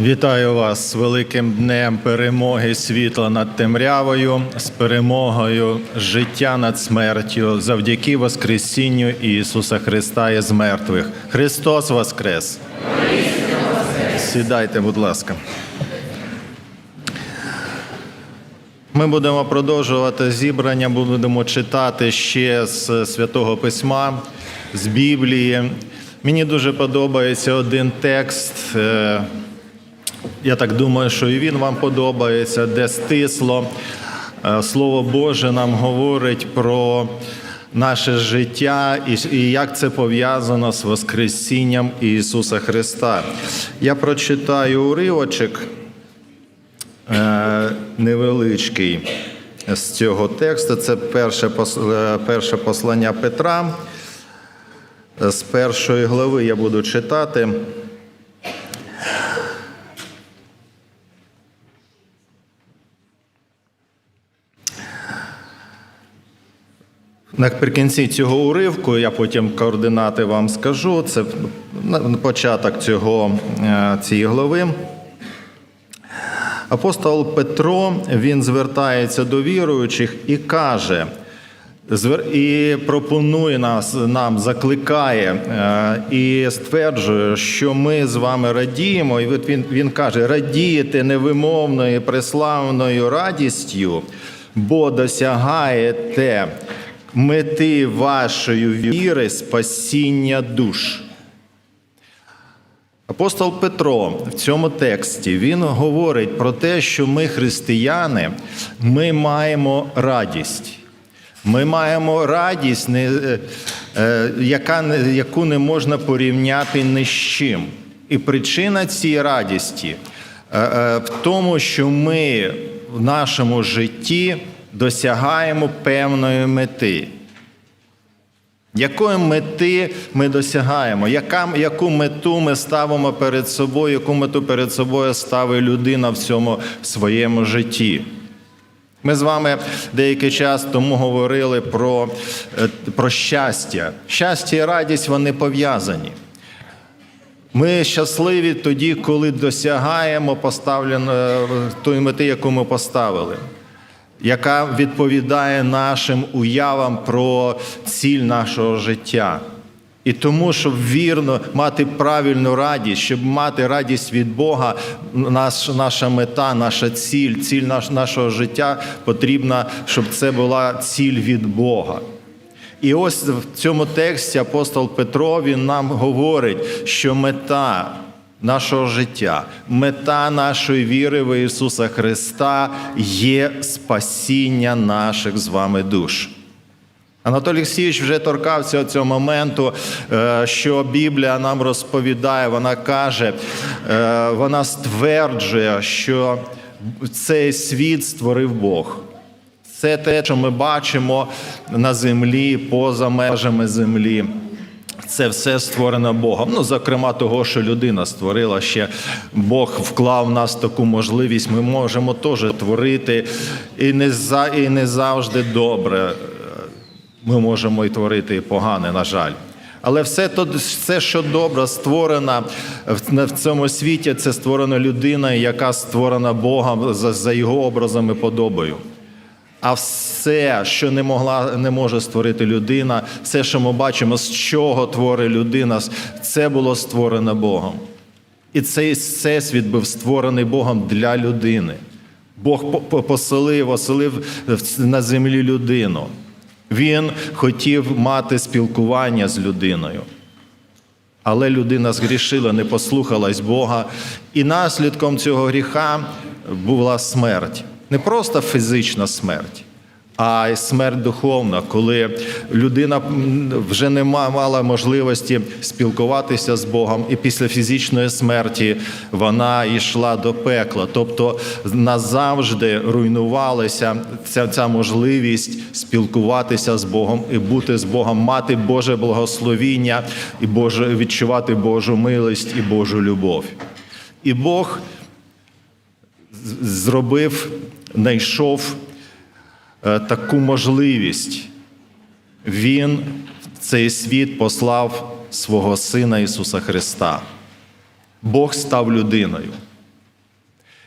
Вітаю вас з великим днем перемоги світла над темрявою, з перемогою життя над смертю, завдяки Воскресінню Ісуса Христа із мертвих. Христос Воскрес! Сідайте, будь ласка. Ми будемо продовжувати зібрання, будемо читати ще з Святого Письма, з Біблії. Мені дуже подобається один текст. Я так думаю, що і він вам подобається, де стисло. е, Слово Боже нам говорить про наше життя і, як це пов'язано з Воскресінням Ісуса Христа. Я прочитаю уривочок е, невеличкий з цього тексту. Це перше, е, перше послання Петра. З першої глави я буду читати. Наприкінці цього уривку, я потім координати вам скажу. Це початок цього, е, цієї глави. Апостол Петро він звертається до віруючих і каже, і пропонує нас, нам, закликає е, і стверджує, що ми з вами радіємо. І він, він каже: радієте невимовною преславною радістю, бо досягаєте мети вашої віри спасіння душ. Апостол Петро в цьому тексті він говорить про те, що ми, християни, ми маємо радість. Ми маємо радість, е, е, яка, яку не можна порівняти ні з чим. І причина цієї радісті е, в тому, що ми в нашому житті досягаємо певної мети. Якої мети ми досягаємо? Яка, яку мету ми ставимо перед собою, яку мету перед собою ставить людина в цьому своєму житті? Ми з вами деякий час тому говорили про, е, про щастя. Щастя і радість вони пов'язані. Ми щасливі тоді, коли досягаємо поставлено тої мети, яку ми поставили яка відповідає нашим уявам про ціль нашого життя. І тому, щоб вірно мати правильну радість, щоб мати радість від Бога, наш, наша мета, наша ціль, ціль наш, нашого життя потрібна, щоб це була ціль від Бога. І ось в цьому тексті апостол Петро він нам говорить, що мета нашого життя, мета нашої віри в Ісуса Христа є спасіння наших з вами душ. Анатолій Олексійович вже торкався цього моменту, е, що Біблія нам розповідає, вона каже, е, вона стверджує, що цей світ створив Бог. Це те, що ми бачимо на землі, поза межами землі. Це все створено Богом. Ну, зокрема, того, що людина створила ще Бог вклав в нас таку можливість. Ми можемо теж творити і не за і не завжди добре. Ми можемо і творити і погане, на жаль. Але все, то, все, що добре, створено в, цьому світі, це створена людина, яка створена Богом за, за його образом і подобою. А все, що не могла, не може створити людина, все, що ми бачимо, з чого творить людина, це було створено Богом. І цей всесвіт був створений Богом для людини. Бог по- по- поселив, оселив на землі людину. Він хотів мати спілкування з людиною. Але людина згрішила, не послухалась Бога, і наслідком цього гріха була смерть. Не просто фізична смерть, а й смерть духовна, коли людина вже не мала можливості спілкуватися з Богом, і після фізичної смерті вона йшла до пекла. Тобто назавжди руйнувалася ця, ця можливість спілкуватися з Богом і бути з Богом, мати Боже благословіння і Боже, відчувати Божу милість і Божу любов. І Бог зробив, знайшов е, таку можливість. Він в цей світ послав свого Сина Ісуса Христа. Бог став людиною.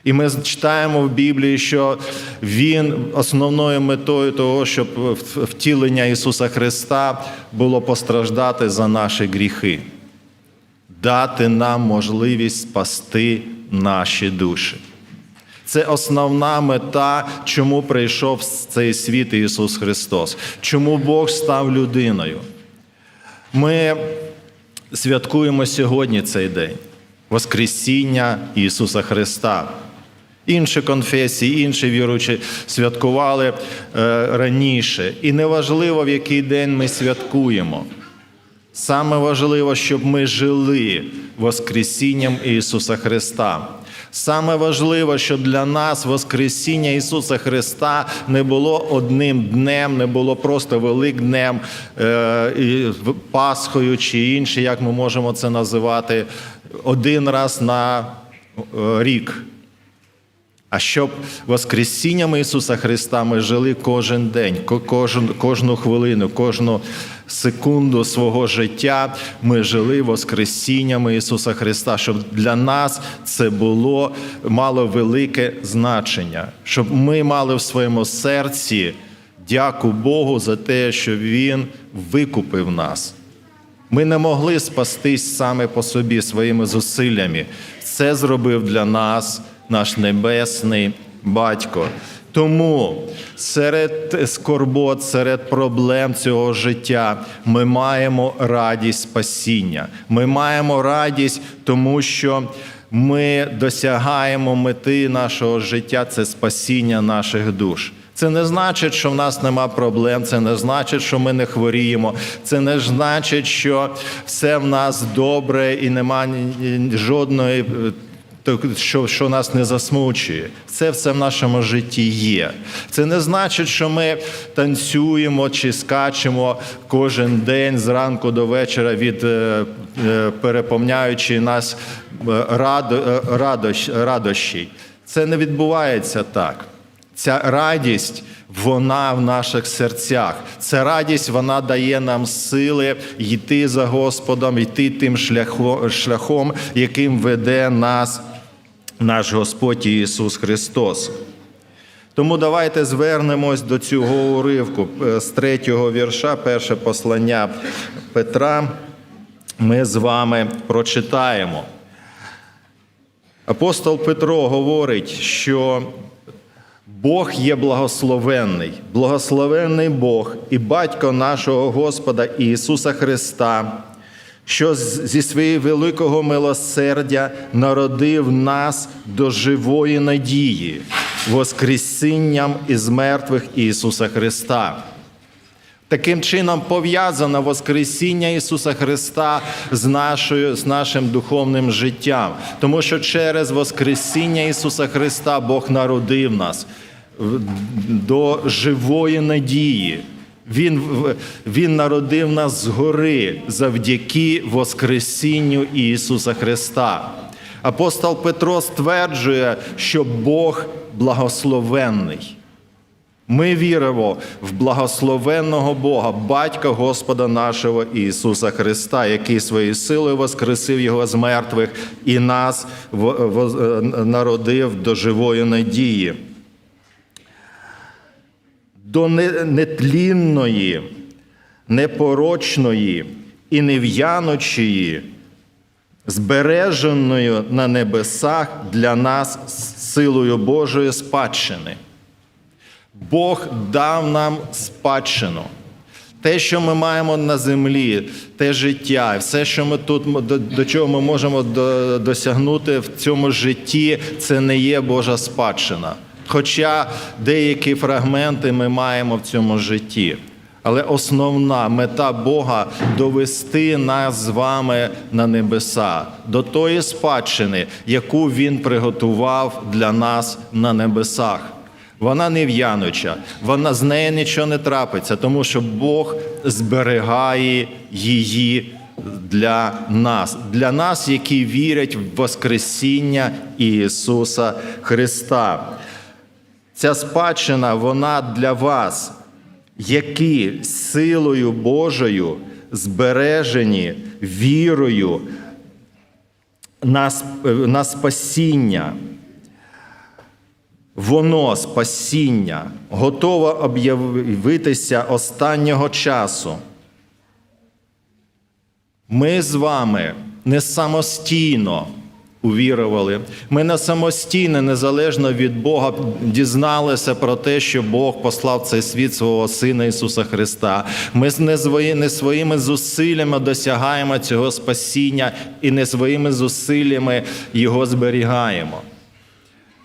І ми читаємо в Біблії, що Він основною метою того, щоб втілення Ісуса Христа було постраждати за наші гріхи, дати нам можливість спасти наші душі. Це основна мета, чому прийшов в цей світ Ісус Христос, чому Бог став людиною. Ми святкуємо сьогодні цей день Воскресіння Ісуса Христа. Інші конфесії, інші віруючі святкували е, раніше. І неважливо, в який день ми святкуємо. Саме важливо, щоб ми жили Воскресінням Ісуса Христа. Саме важливо, щоб для нас Воскресіння Ісуса Христа не було одним днем, не було просто великднем, е, Пасхою чи інше, як ми можемо це називати, один раз на е, рік. А щоб Воскресінням Ісуса Христа ми жили кожен день, кожен, кожну хвилину, кожну секунду свого життя ми жили Воскресінням Ісуса Христа, щоб для нас це було мало велике значення, щоб ми мали в своєму серці дяку Богу за те, що Він викупив нас. Ми не могли спастись саме по собі своїми зусиллями. Це зробив для нас наш небесний батько. Тому серед скорбот, серед проблем цього життя ми маємо радість спасіння. Ми маємо радість, тому що ми досягаємо мети нашого життя це спасіння наших душ. Це не значить, що в нас нема проблем, це не значить, що ми не хворіємо, це не значить, що все в нас добре і нема жодної що що нас не засмучує. Це все в нашому житті є. Це не значить, що ми танцюємо чи скачемо кожен день зранку до вечора від переповняючи нас радощі. Це не відбувається так. Ця радість, вона в наших серцях. Ця радість вона дає нам сили йти за Господом, йти тим шляхом, яким веде нас наш Господь Ісус Христос. Тому давайте звернемось до цього уривку з третього вірша, перше послання Петра. Ми з вами прочитаємо. Апостол Петро говорить, що Бог є благословенний, благословенний Бог і батько нашого Господа Ісуса Христа, що зі своєї великого милосердя народив нас до живої надії, Воскресінням із мертвих Ісуса Христа. Таким чином пов'язано Воскресіння Ісуса Христа з нашою, з нашим духовним життям, тому що через Воскресіння Ісуса Христа Бог народив нас до живої надії. Він він народив нас згори завдяки Воскресінню Ісуса Христа. Апостол Петро стверджує, що Бог благословенний. Ми віримо в благословенного Бога, Батька Господа нашого Ісуса Христа, який своєю силою воскресив Його з мертвих і нас народив до живої надії до нетлінної, непорочної і нев'яночої, збереженої на небесах для нас силою Божої спадщини. Бог дав нам спадщину. Те, що ми маємо на землі, те життя, все, що ми тут до, до чого ми можемо досягнути в цьому житті, це не є Божа спадщина. Хоча деякі фрагменти ми маємо в цьому житті. Але основна мета Бога довести нас з вами на небеса, до тої спадщини, яку Він приготував для нас на небесах. Вона не в'януча, вона з нею нічого не трапиться, тому що Бог зберігає її для нас, для нас, які вірять в Воскресіння Ісуса Христа. Ця спадщина, вона для вас, які силою Божою збережені вірою на на спасіння. Воно, спасіння, готове об'явитися останнього часу. Ми з вами не самостійно увірували. Ми не самостійно, незалежно від Бога, дізналися про те, що Бог послав цей світ свого Сина Ісуса Христа. Ми не, свої, не своїми зусиллями досягаємо цього спасіння і не своїми зусиллями його зберігаємо.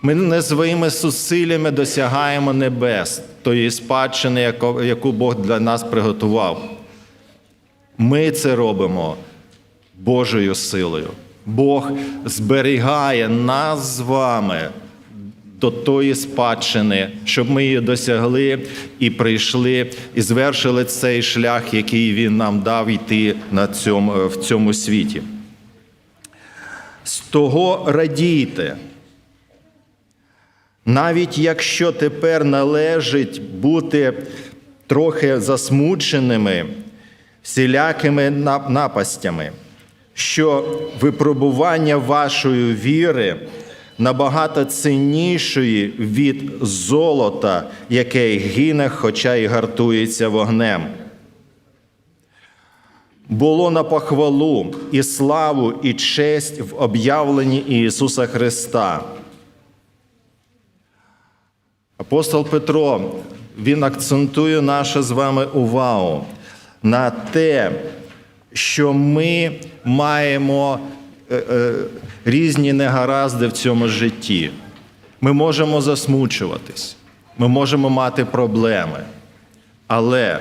Ми не своїми зусиллями досягаємо небес, тої спадщини, яку Бог для нас приготував. Ми це робимо Божою силою. Бог зберігає нас з вами до тої спадщини, щоб ми її досягли і прийшли, і звершили цей шлях, який Він нам дав йти на цьому, в цьому світі. З того радійте. Навіть якщо тепер належить бути трохи засмученими всілякими напастями, що випробування вашої віри набагато ціннішої від золота, яке гине, хоча й гартується вогнем. Було на похвалу і славу, і честь в об'явленні Ісуса Христа. Апостол Петро він акцентує нашу з вами увагу на те, що ми маємо е, е, різні негаразди в цьому житті. Ми можемо засмучуватись, ми можемо мати проблеми. Але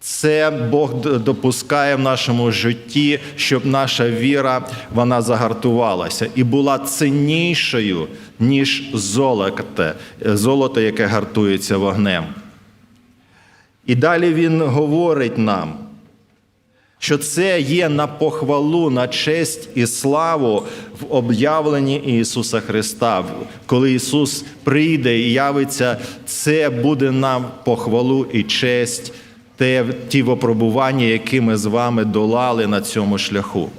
це Бог допускає в нашому житті, щоб наша віра вона загартувалася і була ціннішою, ніж золото, золото, яке гартується вогнем. І далі він говорить нам, що це є на похвалу, на честь і славу в об'явленні Ісуса Христа. Коли Ісус прийде і явиться, це буде нам похвалу і честь, те, ті випробування, які ми з вами долали на цьому шляху.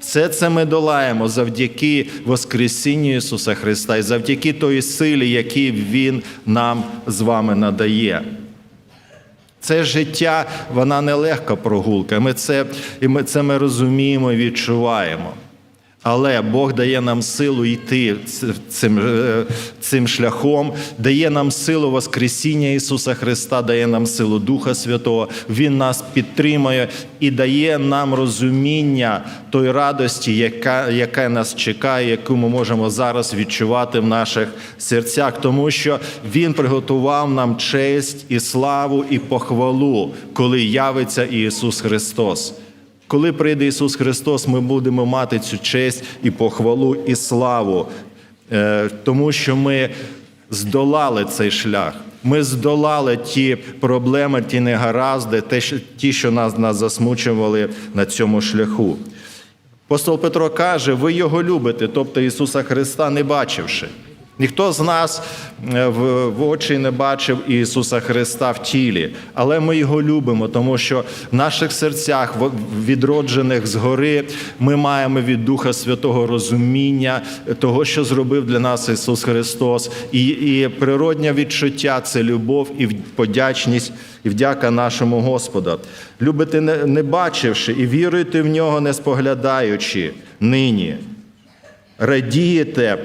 Все це ми долаємо завдяки Воскресінню Ісуса Христа і завдяки тої силі, яку Він нам з вами надає. Це життя, вона не легка прогулка. Ми це, і ми це ми розуміємо і відчуваємо. Але Бог дає нам силу йти цим, е, цим шляхом, дає нам силу Воскресіння Ісуса Христа, дає нам силу Духа Святого. Він нас підтримує і дає нам розуміння той радості, яка, яка нас чекає, яку ми можемо зараз відчувати в наших серцях, тому що Він приготував нам честь і славу і похвалу, коли явиться Ісус Христос. Коли прийде Ісус Христос, ми будемо мати цю честь і похвалу і славу, е, тому що ми здолали цей шлях. Ми здолали ті проблеми, ті негаразди, ті, що нас, нас засмучували на цьому шляху. Апостол Петро каже: ви його любите, тобто Ісуса Христа, не бачивши. Ніхто з нас е, в, очі не бачив Ісуса Христа в тілі, але ми його любимо, тому що в наших серцях, відроджених згори, ми маємо від Духа Святого розуміння того, що зробив для нас Ісус Христос, і, і природнє відчуття це любов і подячність, і вдяка нашому Господу. Любите не, бачивши, і віруєте в нього, не споглядаючи нині. Радієте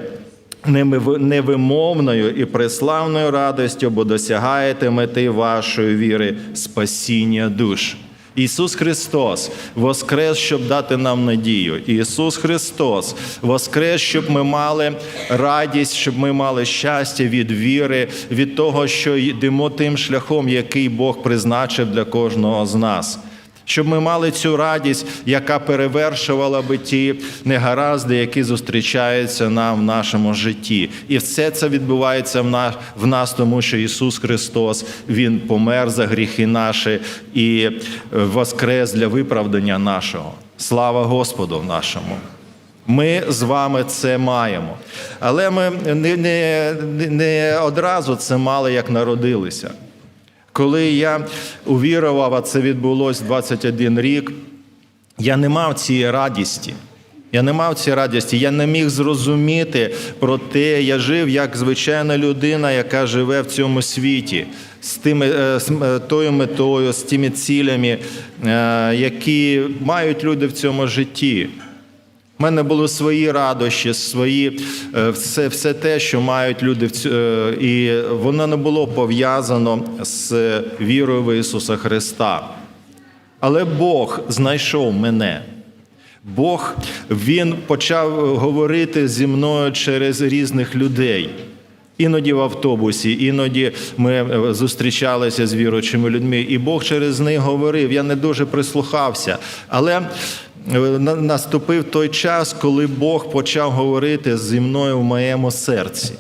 невимовною і преславною радістю, бо досягаєте мети вашої віри спасіння душ. Ісус Христос воскрес, щоб дати нам надію. Ісус Христос воскрес, щоб ми мали радість, щоб ми мали щастя від віри, від того, що йдемо тим шляхом, який Бог призначив для кожного з нас щоб ми мали цю радість, яка перевершувала би ті негаразди, які зустрічаються нам в нашому житті. І все це відбувається в нас, в нас, тому що Ісус Христос Він помер за гріхи наші і е, воскрес для виправдання нашого. Слава Господу нашому! Ми з вами це маємо. Але ми не, не, не одразу це мали, як народилися. Коли я увірував, а це відбулось 21 рік, я не мав цієї радісті. Я не мав цієї радості, я не міг зрозуміти про те, я жив як звичайна людина, яка живе в цьому світі, з тими, е, з е, тою метою, з тими цілями, е, які мають люди в цьому житті. У мене були свої радощі, свої е, все, все те, що мають люди е, і воно не було пов'язано з вірою в Ісуса Христа. Але Бог знайшов мене. Бог Він почав говорити зі мною через різних людей. Іноді в автобусі, іноді ми е, зустрічалися з віруючими людьми, і Бог через них говорив. Я не дуже прислухався. Але наступив той час, коли Бог почав говорити зі мною в моєму серці.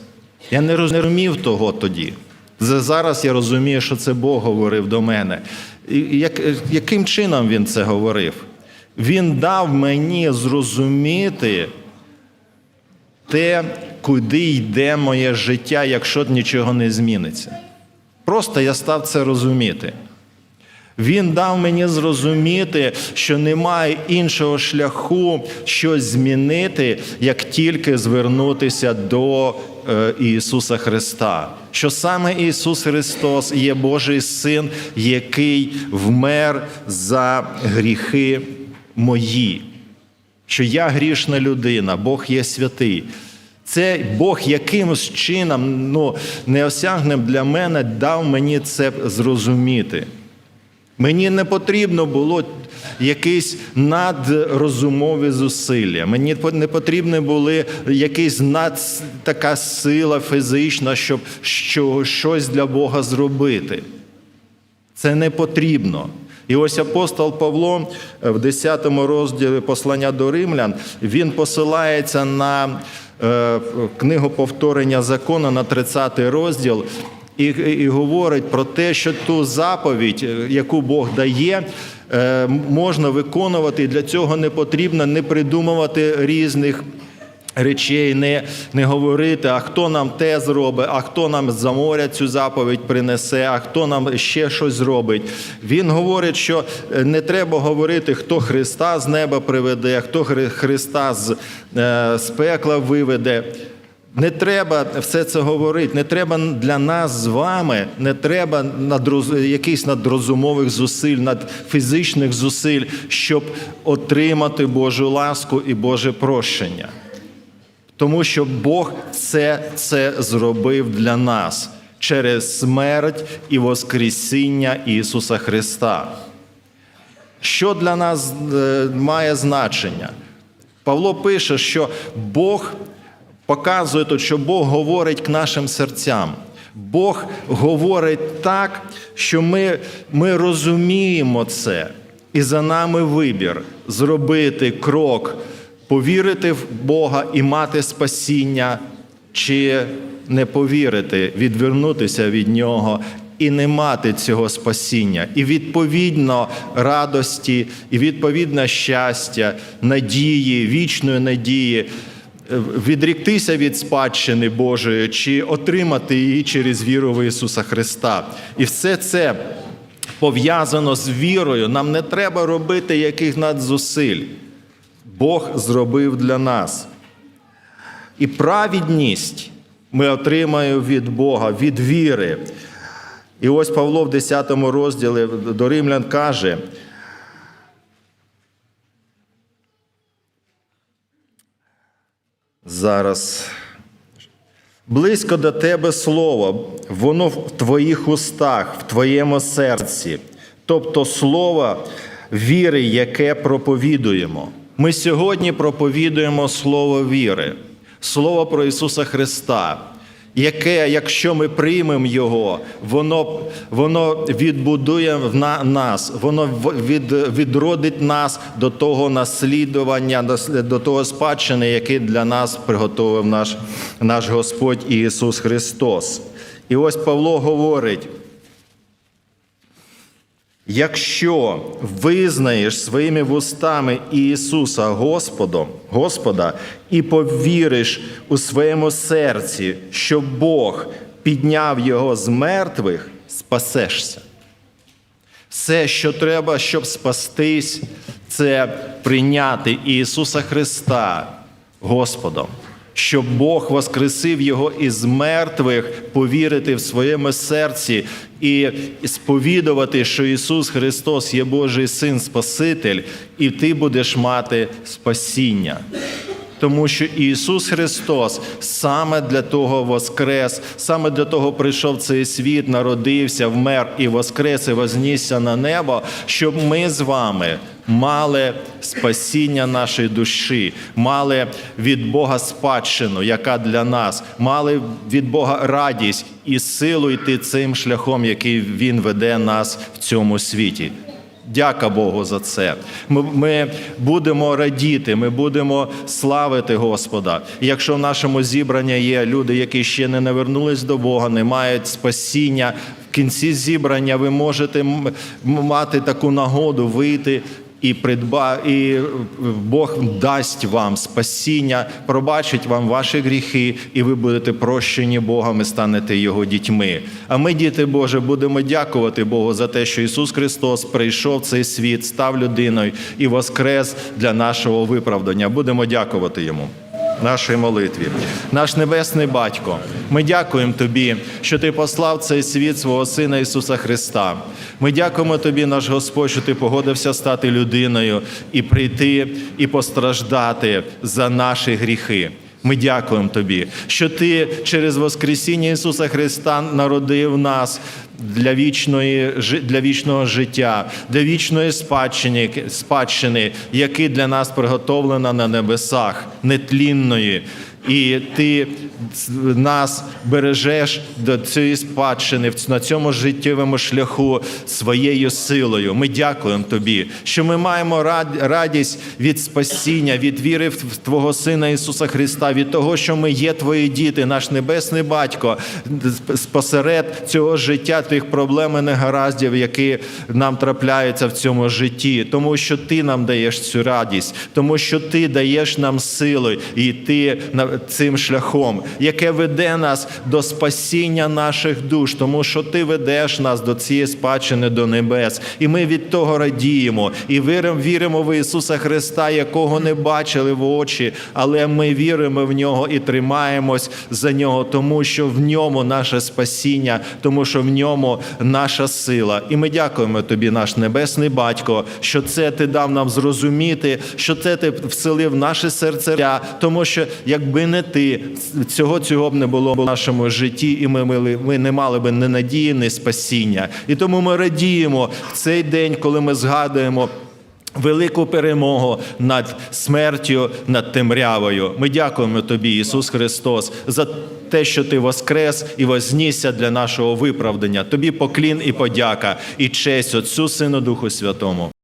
Я не розумів того тоді. Зараз я розумію, що це Бог говорив до мене. І як, яким чином він це говорив? Він дав мені зрозуміти те, куди йде моє життя, якщо нічого не зміниться. Просто я став це розуміти. Він дав мені зрозуміти, що немає іншого шляху щось змінити, як тільки звернутися до е, Ісуса Христа. Що саме Ісус Христос є Божий Син, який вмер за гріхи мої. Що я грішна людина, Бог є святий. Це Бог якимось чином, ну, неосягним для мене, дав мені це зрозуміти. Мені не потрібно було якісь надрозумові зусилля. Мені не потрібні були якісь над така сила фізична, щоб що, щось для Бога зробити. Це не потрібно. І ось апостол Павло в 10 розділі послання до римлян він посилається на е, книгу повторення закону на 30 розділ. І, і говорить про те, що ту заповідь, е, яку Бог дає, е, можна виконувати. І для цього не потрібно не придумувати різних речей, не, не говорити, а хто нам те зробить, а хто нам за моря цю заповідь принесе, а хто нам ще щось зробить. Він говорить, що е, не треба говорити, хто Христа з неба приведе, хто Христа з, з пекла виведе. Не треба все це говорити. Не треба для нас з вами, не треба надроз... якихось надрозумових зусиль, надфізичних зусиль, щоб отримати Божу ласку і Боже прощення. Тому що Бог це, це зробив для нас через смерть і Воскресіння Ісуса Христа. Що для нас е, має значення? Павло пише, що Бог показує тут, що Бог говорить к нашим серцям. Бог говорить так, що ми, ми розуміємо це, і за нами вибір зробити крок, повірити в Бога і мати спасіння, чи не повірити, відвернутися від Нього і не мати цього спасіння, і відповідно радості, і відповідно щастя, надії, вічної надії, відріктися від спадщини Божої чи отримати її через віру в Ісуса Христа. І все це пов'язано з вірою. Нам не треба робити яких надзусиль. Бог зробив для нас. І праведність ми отримаємо від Бога, від віри. І ось Павло в 10 розділі до Римлян каже. Зараз. Близько до тебе слово, воно в твоїх устах, в твоєму серці, тобто слово віри, яке проповідуємо. Ми сьогодні проповідуємо слово віри, слово про Ісуса Христа, яке, якщо ми приймемо Його, воно, воно відбудує в на- нас, воно від, відродить нас до того наслідування, до того спадщини, який для нас приготовив наш, наш Господь Ісус Христос. І ось Павло говорить. Якщо визнаєш своїми вустами Ісуса Господом, Господа і повіриш у своєму серці, що Бог підняв Його з мертвих, спасешся. Все, що треба, щоб спастись, це прийняти Ісуса Христа Господом. Щоб Бог воскресив його із мертвих, повірити в своєму серці і сповідувати, що Ісус Христос є Божий Син Спаситель, і ти будеш мати спасіння. Тому що Ісус Христос саме для того воскрес, саме для того прийшов цей світ, народився, вмер і воскрес, і вознісся на небо, щоб ми з вами мали спасіння нашої душі, мали від Бога спадщину, яка для нас, мали від Бога радість і силу йти цим шляхом, який Він веде нас в цьому світі. Дяка Богу за це. Ми, ми будемо радіти, ми будемо славити Господа. Якщо в нашому зібранні є люди, які ще не навернулись до Бога, не мають спасіння, в кінці зібрання ви можете мати таку нагоду вийти. І придба, і Бог дасть вам спасіння, пробачить вам ваші гріхи, і ви будете прощені Богом і станете Його дітьми. А ми, діти Боже, будемо дякувати Богу за те, що Ісус Христос прийшов в цей світ, став людиною і воскрес для нашого виправдання. Будемо дякувати Йому. Нашій молитві, наш небесний батько, ми дякуємо Тобі, що Ти послав цей світ свого Сина Ісуса Христа. Ми дякуємо Тобі, наш Господь, що Ти погодився стати людиною і прийти і постраждати за наші гріхи. Ми дякуємо Тобі, що Ти через Воскресіння Ісуса Христа народив нас для вічної для вічного життя, для вічної спадщини, спадщини, яка для нас приготовлена на небесах, нетлінної. І ти нас бережеш до цієї спадщини на цьому життєвому шляху своєю силою. Ми дякуємо тобі, що ми маємо радість від спасіння, від віри в Твого Сина Ісуса Христа, від того, що ми є Твої діти, наш небесний батько, посеред цього життя тих проблем і негараздів, які нам трапляються в цьому житті, тому що Ти нам даєш цю радість, тому що Ти даєш нам сили йти на- цим шляхом, яке веде нас до спасіння наших душ, тому що Ти ведеш нас до цієї спадщини до небес, і ми від того радіємо і віримо, в Ісуса Христа, якого не бачили в очі, але ми віримо в нього і тримаємось за нього, тому що в ньому наше спасіння, тому що в ньому наша сила. І ми дякуємо тобі, наш небесний батько, що це ти дав нам зрозуміти, що це ти вселив в наше серця, тому що якби не ти, цього цього б не було в нашому житті, і ми, ми, ми не мали б ні надії, ні спасіння. І тому ми радіємо в цей день, коли ми згадуємо. Велику перемогу над смертю, над темрявою. Ми дякуємо тобі, Ісус Христос, за те, що ти воскрес і вознісся для нашого виправдання. Тобі поклін і подяка, і честь Отцю Сину Духу Святому.